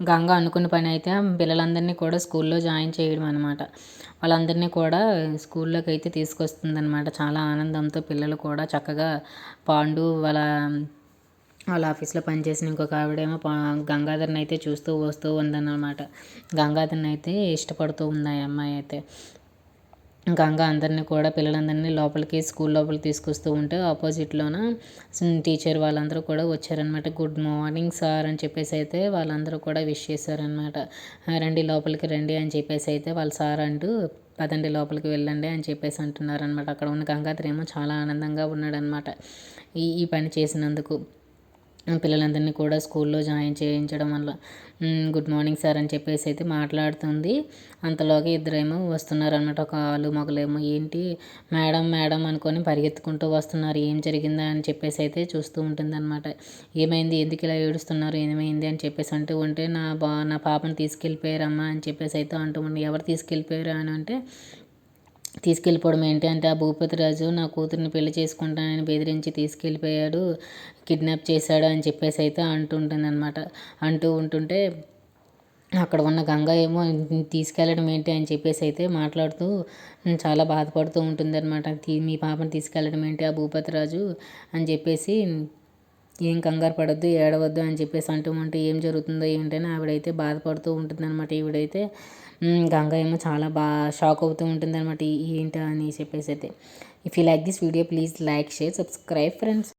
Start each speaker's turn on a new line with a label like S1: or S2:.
S1: గంగ అనుకున్న పని అయితే పిల్లలందరినీ కూడా స్కూల్లో జాయిన్ చేయడం అనమాట వాళ్ళందరినీ కూడా స్కూల్లోకి అయితే తీసుకొస్తుంది అనమాట చాలా ఆనందంతో పిల్లలు కూడా చక్కగా పాండు వాళ్ళ వాళ్ళ ఆఫీస్లో పనిచేసిన ఇంకొక ఆవిడేమో పా గంగాధర్ని అయితే చూస్తూ వస్తూ ఉందన్నమాట. గంగాధర్ని అయితే ఇష్టపడుతూ ఉంది ఆ అమ్మాయి అయితే. ఇంకా అందరినీ కూడా పిల్లలందరినీ లోపలికి స్కూల్ లోపలికి తీసుకొస్తూ ఉంటే ఆపోజిట్లోన టీచర్ వాళ్ళందరూ కూడా వచ్చారనమాట. గుడ్ మార్నింగ్ సార్ అని చెప్పేసి అయితే వాళ్ళందరూ కూడా విష్ చేశారనమాట. రండి లోపలికి రండి అని చెప్పేసి అయితే వాళ్ళ సార్ అంటూ పదండి లోపలికి వెళ్ళండి అని చెప్పేసి అంటున్నారనమాట. అక్కడ ఉన్న గంగాధర్ ఏమో చాలా ఆనందంగా ఉన్నాడనమాట. ఈ ఈ పని చేసినందుకు. పిల్లలందరినీ కూడా స్కూల్లో జాయిన్ చేయించడం వల్ల గుడ్ మార్నింగ్ సార్ అని చెప్పేసి అయితే మాట్లాడుతుంది. అంతలోగా ఇద్దరేమో వస్తున్నారనమాట ఒక ఆలు మొగలేమో ఏంటి మేడం మేడం అనుకొని పరిగెత్తుకుంటూ వస్తున్నారు. ఏం జరిగిందా అని చెప్పేసి అయితే చూస్తూ ఉంటుంది అనమాట ఏమైంది? ఎందుకు ఇలా ఏడుస్తున్నారు? ఏమైంది? అని చెప్పేసి అంటూ ఉంటే నా బా నా పాపను తీసుకెళ్ళిపోయారమ్మా అని చెప్పేసి అయితే అంటూ ఉండి ఎవరు తీసుకెళ్ళిపోయారు? అని అంటే తీసుకెళ్ళిపోవడం ఏంటి అంటే ఆ భూపతిరాజు నా కూతురిని పెళ్ళి చేసుకుంటానని బెదిరించి తీసుకెళ్ళిపోయాడు కిడ్నాప్ చేశాడు అని చెప్పేసి అయితే అంటుంటుంది అనమాట అంటూ ఉంటుంటే అక్కడ ఉన్న గంగ ఏమో తీసుకెళ్ళడం ఏంటి? అని చెప్పేసి అయితే మాట్లాడుతూ చాలా బాధపడుతూ ఉంటుంది అనమాట మీ పాపని తీసుకెళ్ళడం ఏంటి ఆ భూపతిరాజు అని చెప్పేసి ఏం కంగారు పడద్దు ఏడవద్దు అని చెప్పేసి అంటూ ఉంటే ఏం జరుగుతుందో ఏంటని ఆవిడైతే బాధపడుతూ ఉంటుంది అనమాట ఈవిడైతే గంగ ఏమో చాలా బాగా షాక్ అవుతూ ఉంటుంది అనమాట ఏంటా? అని చెప్పేసి అయితే. If you like this video please like share subscribe friends